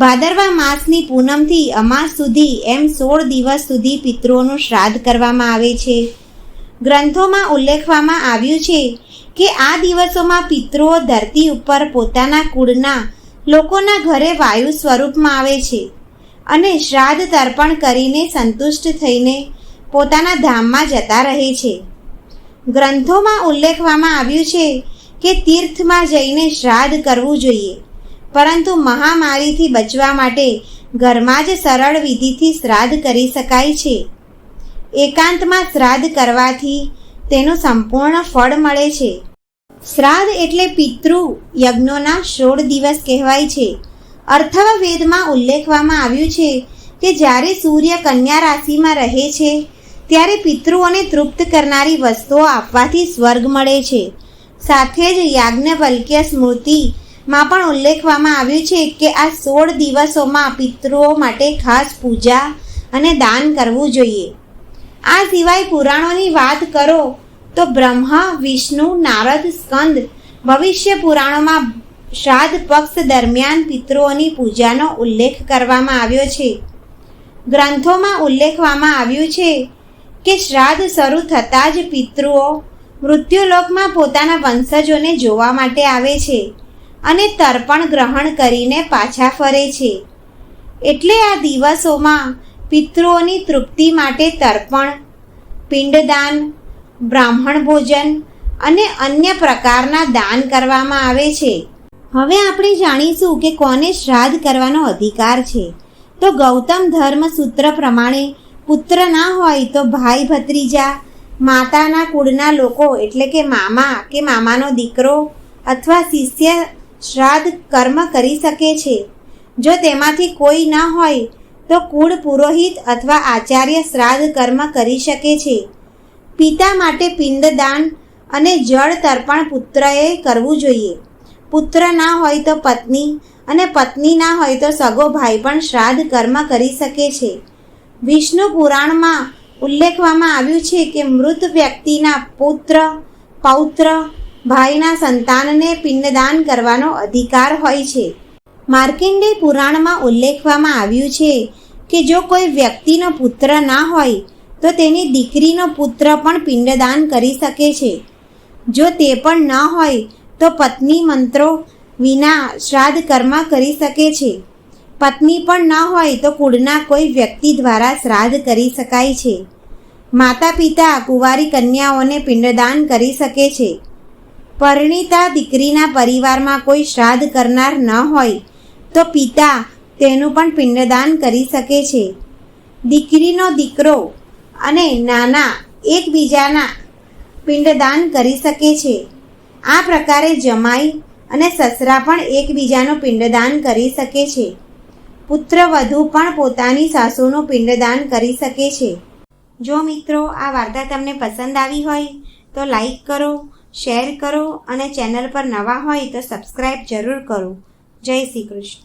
ભાદરવા માસની પૂનમથી અમાસ સુધી એમ સોળ દિવસ સુધી પિતૃઓનું શ્રાદ્ધ કરવામાં આવે છે. ગ્રંથોમાં ઉલ્લેખવામાં આવ્યું છે કે આ દિવસોમાં પિતૃઓ ધરતી ઉપર પોતાના કુળના લોકોના ઘરે વાયુ સ્વરૂપમાં આવે છે અને શ્રાદ્ધ તર્પણ કરીને સંતુષ્ટ થઈને પોતાના ધામમાં જતા રહે છે. ગ્રંથોમાં ઉલ્લેખવામાં આવ્યું છે કે તીર્થમાં જઈને શ્રાદ્ધ કરવું જોઈએ. પરંતુ મહામારીથી બચવા માટે ઘરમાં જ સરળ વિધિથી શ્રાદ્ધ કરી શકાય છે. એકાંતમાં શ્રાદ્ધ કરવાથી તેનું સંપૂર્ણ ફળ મળે છે. શ્રાદ્ધ એટલે પિતૃ યજ્ઞોના સોળ દિવસ કહેવાય છે. અર્થવવેદમાં ઉલ્લેખવામાં આવ્યું છે કે જ્યારે સૂર્ય કન્યા રાશિમાં રહે છે, ત્યારે પિતૃઓને તૃપ્ત કરનારી વસ્તુઓ આપવાથી સ્વર્ગ મળે છે. સાથે જ યાજ્ઞવલ્ક્ય સ્મૃતિમાં પણ ઉલ્લેખવામાં આવ્યું છે કે આ સોળ દિવસોમાં પિતૃઓ માટે ખાસ પૂજા અને દાન કરવું જોઈએ. આ સિવાય પુરાણોની વાત કરો તો બ્રહ્મા, વિષ્ણુ, નારદ, સ્કંદ, ભવિષ્ય પુરાણોમાં શ્રાદ્ધ પક્ષ દરમિયાન પિતૃઓની પૂજાનો ઉલ્લેખ કરવામાં આવ્યો છે. ગ્રંથોમાં ઉલ્લેખવામાં આવ્યું છે કે શ્રાદ્ધ શરૂ થતાં જ પિતૃઓ મૃત્યુલોકમાં પોતાના વંશજોને જોવા માટે આવે છે. અને તર્પણ ગ્રહણ કરીને પાછા ફરે છે. એટલે આ દિવસોમાં પિતૃઓની તૃપ્તિ માટે તર્પણ, પિંડદાન, બ્રાહ્મણ ભોજન અને અન્ય પ્રકારના દાન કરવામાં આવે છે. હવે આપણે જાણીશું કે કોને શ્રાદ્ધ કરવાનો અધિકાર છે. તો ગૌતમ ધર્મ સૂત્ર પ્રમાણે પુત્ર ના હોય તો ભાઈ ભત્રીજા, માતાના કુળના લોકો એટલે કે મામા કે મામાનો દીકરો અથવા શિષ્ય શ્રાદ્ધ કર્મ કરી શકે છે. જો તેમાંથી કોઈ ન હોય, તો કુળ પુરોહિત અથવા આચાર્ય શ્રાદ્ધ કર્મ કરી શકે છે. પિતા માટે પિંડદાન અને જળ તર્પણ પુત્રએ કરવું જોઈએ. પુત્ર ના હોય તો પત્ની અને પત્ની ના હોય તો સગો ભાઈ પણ શ્રાદ્ધ કર્મ કરી શકે છે. વિષ્ણુ પુરાણમાં ઉલ્લેખવામાં આવ્યું છે કે મૃત વ્યક્તિના પુત્ર, પૌત્ર ભાઈના સંતાનને પિંડદાન કરવાનો અધિકાર હોય છે. માર્કિંડે પુરાણમાં ઉલ્લેખવામાં આવ્યું છે કે જો કોઈ વ્યક્તિનો પુત્ર ના હોય, તો તેની દીકરીનો પુત્ર પણ પિંડદાન કરી શકે છે. જો તે પણ ન હોય, તો પત્ની મંત્રો વિના શ્રાદ્ધ કર્મ કરી શકે છે. પત્ની પણ ન હોય, તો કુળના કોઈ વ્યક્તિ દ્વારા શ્રાદ્ધ કરી શકાય છે. માતા પિતા કુંવારી કન્યાઓને પિંડદાન કરી શકે છે. પરણિતા દીકરીના પરિવારમાં કોઈ શ્રાદ્ધ કરનાર ન હોય, તો પિતા તેનું પણ પિંડદાન કરી શકે છે. દીકરીનો દીકરો અને નાના એકબીજાના પિંડદાન કરી શકે છે. આ પ્રકારે જમાઈ અને સસરા પણ એકબીજાનું પિંડદાન કરી શકે છે. પુત્ર વધુ પણ પોતાની સાસુનું પિંડદાન કરી શકે છે. જો મિત્રો આ વાર્તા તમને પસંદ આવી હોય, તો લાઈક કરો શેર કરો અને ચેનલ પર નવા હોય તો સબસ્ક્રાઈબ જરૂર કરો. જય શ્રી કૃષ્ણ.